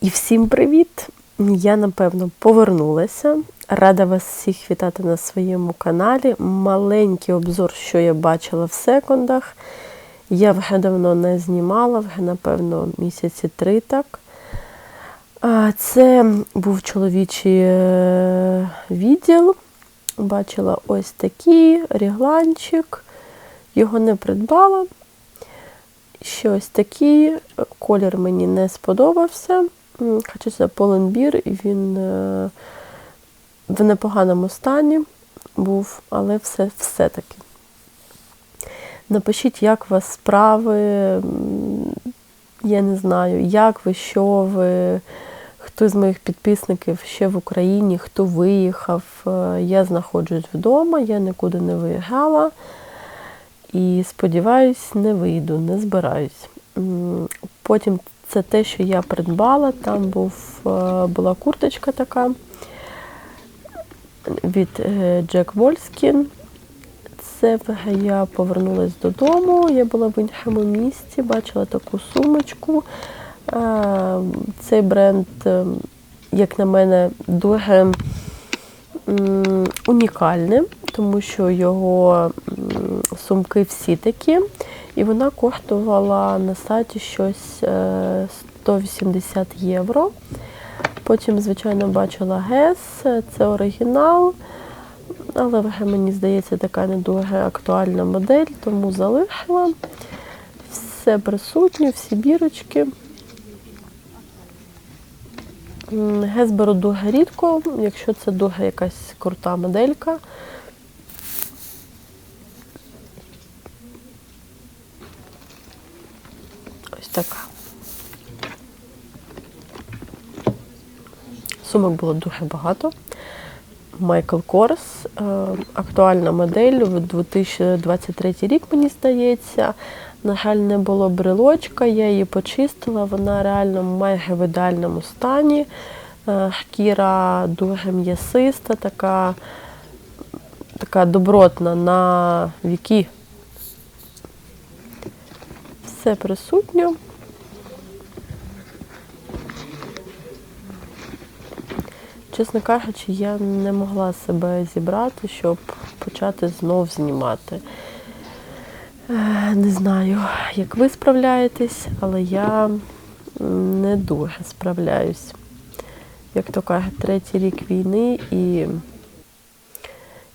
І всім привіт! Я напевно повернулася. Рада вас всіх вітати на своєму каналі. Маленький обзор, що я бачила в секундах. Я вже давно не знімала, вже, напевно, місяці три так. Це був чоловічий е, відділ. Бачила ось такий рігланчик. Його не придбала. Ще ось такий. Колір мені не сподобався. Хоча поленбір, і він е, в непоганому стані був, але все, все-таки. Напишіть, як у вас справи, я не знаю, як ви, що ви, хто з моїх підписників ще в Україні, хто виїхав. Е, я знаходжусь вдома, я нікуди не виїжджала. І сподіваюсь, не вийду, не збираюсь. Потім це те, що я придбала. Там був, е, була курточка така від Джек Вольскін. Це я повернулася додому. Я була в іншому місці, бачила таку сумочку. Е, цей бренд, е, як на мене, дуже унікальний, тому що його сумки всі такі. І вона коштувала на сайті щось 180 євро. Потім, звичайно, бачила ГЕС, це оригінал, але вже, мені здається, така не дуже актуальна модель, тому залишила. Все присутнє, всі бірочки. ГЕС беру дуже рідко, якщо це дуже якась крута моделька. Така. Сумок було дуже багато. Майкл Корс, е, актуальна модель, 2023 рік, мені здається. На жаль, не було брелочка, я її почистила, вона реально майже в ідеальному стані. Е, шкіра дуже м'ясиста, така така добротна на віки. Все присутньо. Чесно кажучи, я не могла себе зібрати, щоб почати знов знімати. Е, не знаю, як ви справляєтесь, але я не дуже справляюсь. Як то кажуть, третій рік війни і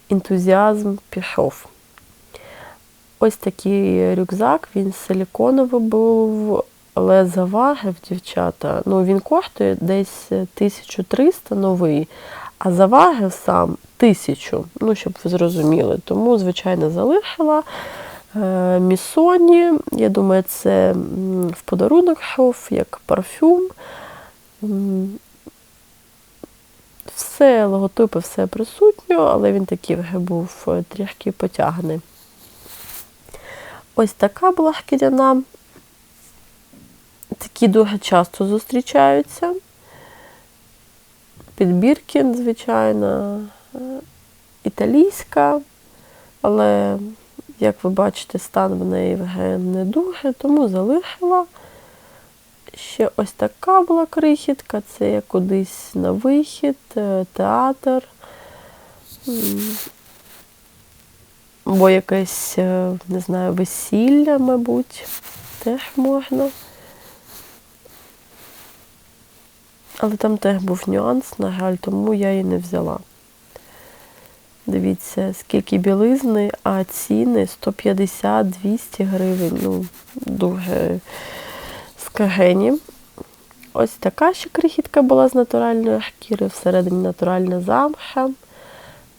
ентузіазм пішов. Ось такий рюкзак, він силіконовий був, але завагив, дівчата, ну він коштує десь 1300 новий, а завагив сам тисячу, ну, щоб ви зрозуміли. Тому, звичайно, залишила. Е, Місоні, я думаю, це в подарунок йшов, як парфюм. Все, логотипи, все присутньо, але він такий вже був е, трішки потягний. Ось така була. Такі дуже часто зустрічаються. Підбіркін, звичайно, е, італійська, але, як ви бачите, стан в неї вже не дуже, тому залишила. Ще ось така була крихітка, це я кудись на вихід, е, театр. Бо якесь, е, не знаю, весілля, мабуть, теж можна. Але там теж був нюанс, на жаль, тому я її не взяла. Дивіться, скільки білизни, а ціни 150-200 гривень. Ну, дуже скагені. Ось така ще крихітка була з натуральної шкіри, всередині натуральна замша.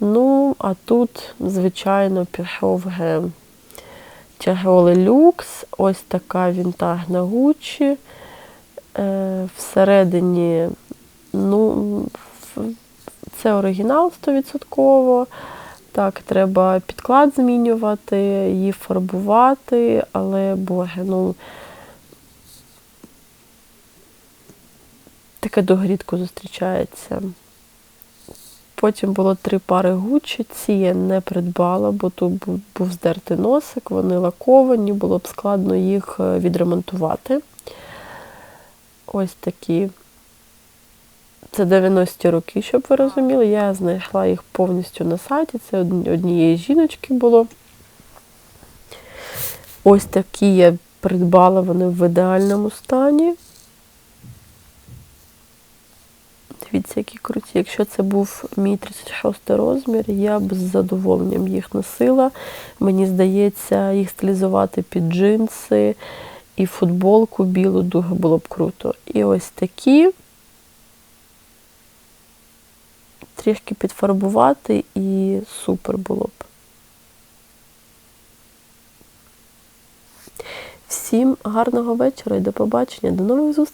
Ну, а тут, звичайно, пішов тяжолий люкс, ось така вінтажна Гуччі. Е, всередині, ну, це оригінал 100%. Так, треба підклад змінювати, її фарбувати, але, боже, ну таке дуже рідко зустрічається. Потім було три пари гучі, ці я не придбала, бо тут був, здертий носик, вони лаковані, було б складно їх е, відремонтувати. Ось такі Це 90-ті роки, щоб ви розуміли. Я знайшла їх повністю на сайті. Це однієї жіночки було. Ось такі я придбала вони в ідеальному стані. Дивіться, які круті. Якщо це був мій 36 розмір, я б з задоволенням їх носила. Мені здається, їх стилізувати під джинси і футболку білу дуже було б круто. І ось такі. Трішки підфарбувати і супер було б. Всім гарного вечора і до побачення. До нових зустрічей!